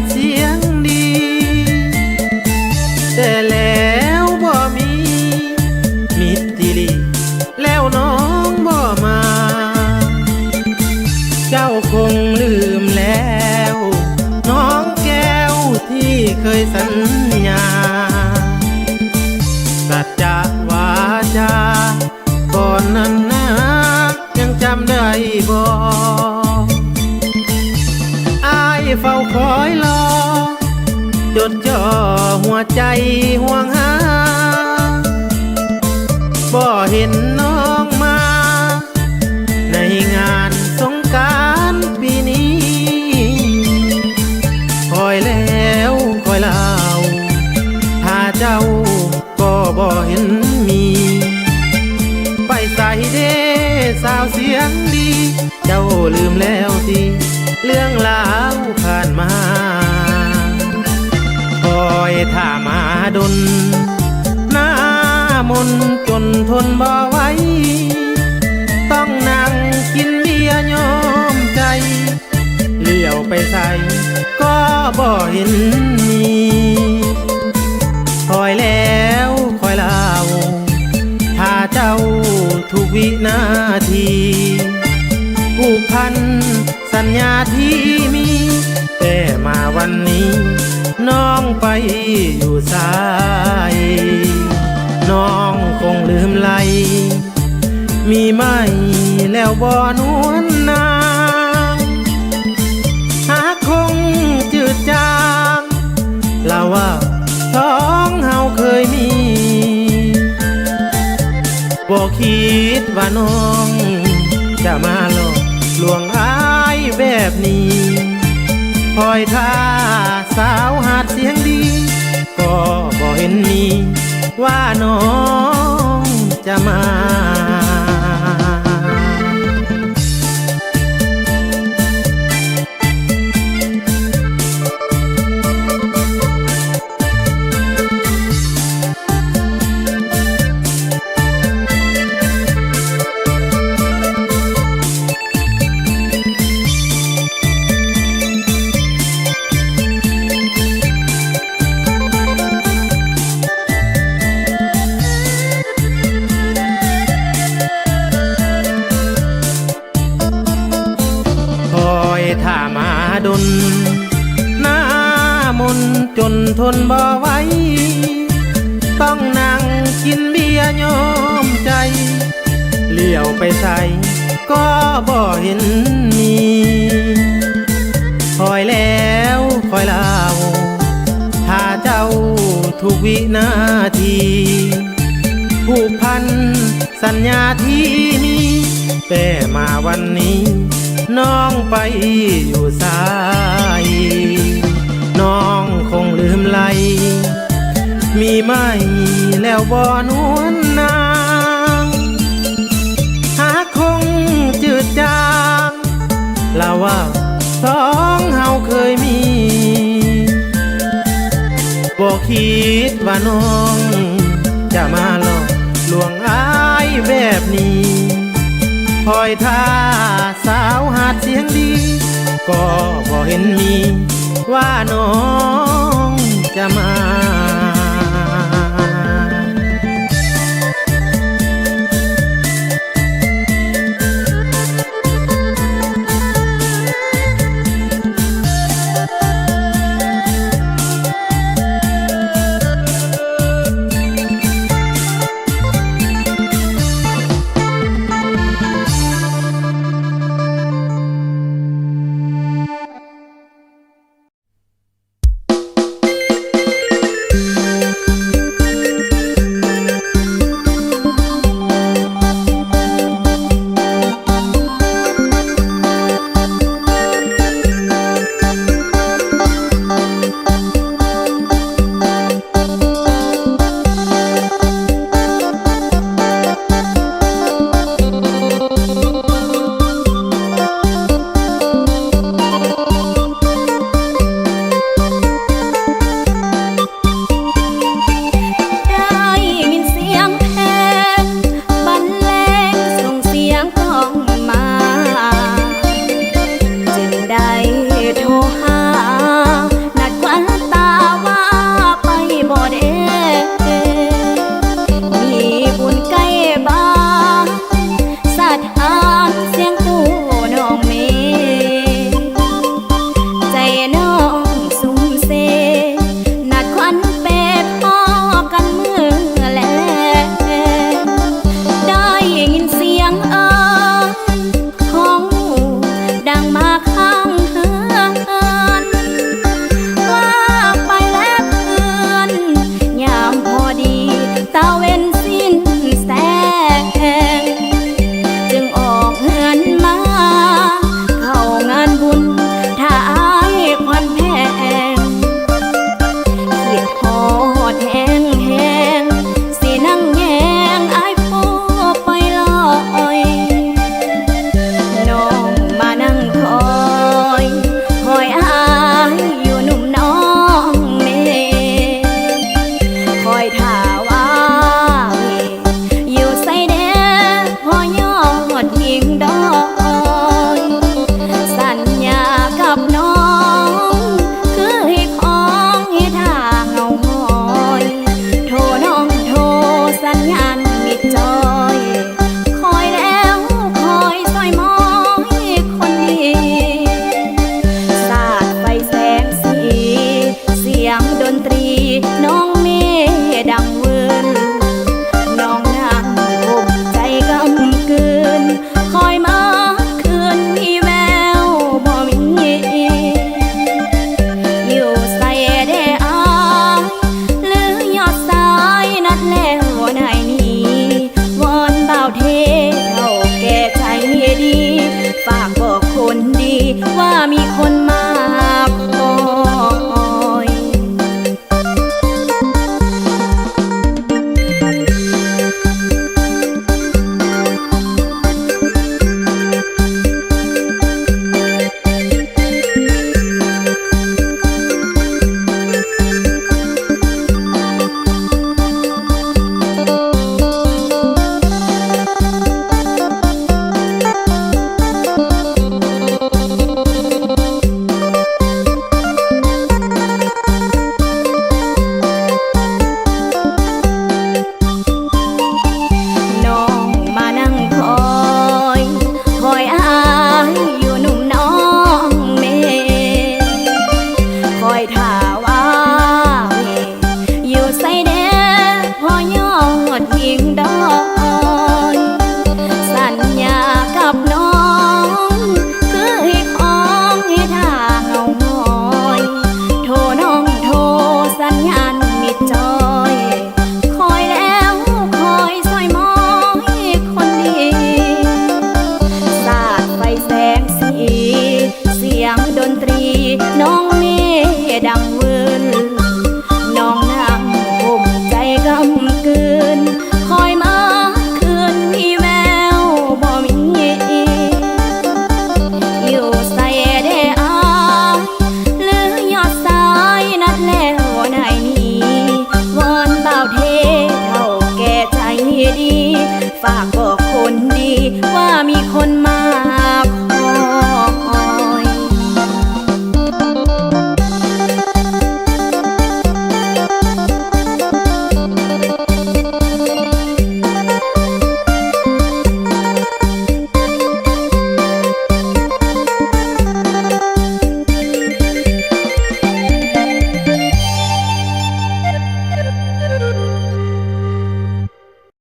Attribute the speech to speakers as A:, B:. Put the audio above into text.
A: ดเสียงดี แต่แล้วบ่มี มิตรีแล้วน้องบ่มา เจ้าคงลืมแล้ว น้องแก้วที่เคยสัญญา สัจจะวาจาก่อนนั้นนะยังจำได้บ่ เฝ้าคอยรอ จดจ่อหัวใจห่วงหาบ่เห็นน้องมา ในงานสงการปีนี้ คอยแล้วคอยเล่าถ้าเจ้าก็บ่เห็นมี ไปใส่เด้สาวเสียงดี เจ้าลืมแล้วที่เรื่องราว น หน้ามนจนทนบ่ไหวต้องนั่งกินเบียร์ยอมใจ เลี้ยวไปใส่ก็บ่เห็นมีคอยแล้วคอยเล่าถ้าเจ้าทุกวินาทีผูกพันสัญญาที่มี แต่มาวันนี้น้อง อยู่สาย น้องคงลืมไหล มีไหมแล้วบ่นวลนางหากคงจืดจางลาว่าท้องเฮาเคยมีบอกคิดว่าน้อง จะมาหลอกลวงอายแบบนี้ คอยท่าสาวหาดเสียงดี ก็บอกเห็นมี ว่าน้องจะมา ดนหน้ามนจนทนบ่ไหวต้องนั่งกินเบียร์ยอมใจ เลี้ยวไปใส่ก็บ่เห็นมีคอยแล้วคอยเล่าถ้าเจ้าทุกวินาทีผูกพันสัญญาที่มี แต่มาวันนี้ น้องไปอยู่สาย น้องคงลืมไหล มีไหมแล้วบ่นวลนางหากคงจืดจางเล่าว่าสองเฮาเคยมีบอกคิดว่าน้อง จะมาหลอกลวงอายแบบนี้ คอยท่าสาวหาดเสียงดี ก็พอเห็นมี ว่าน้องจะมา คน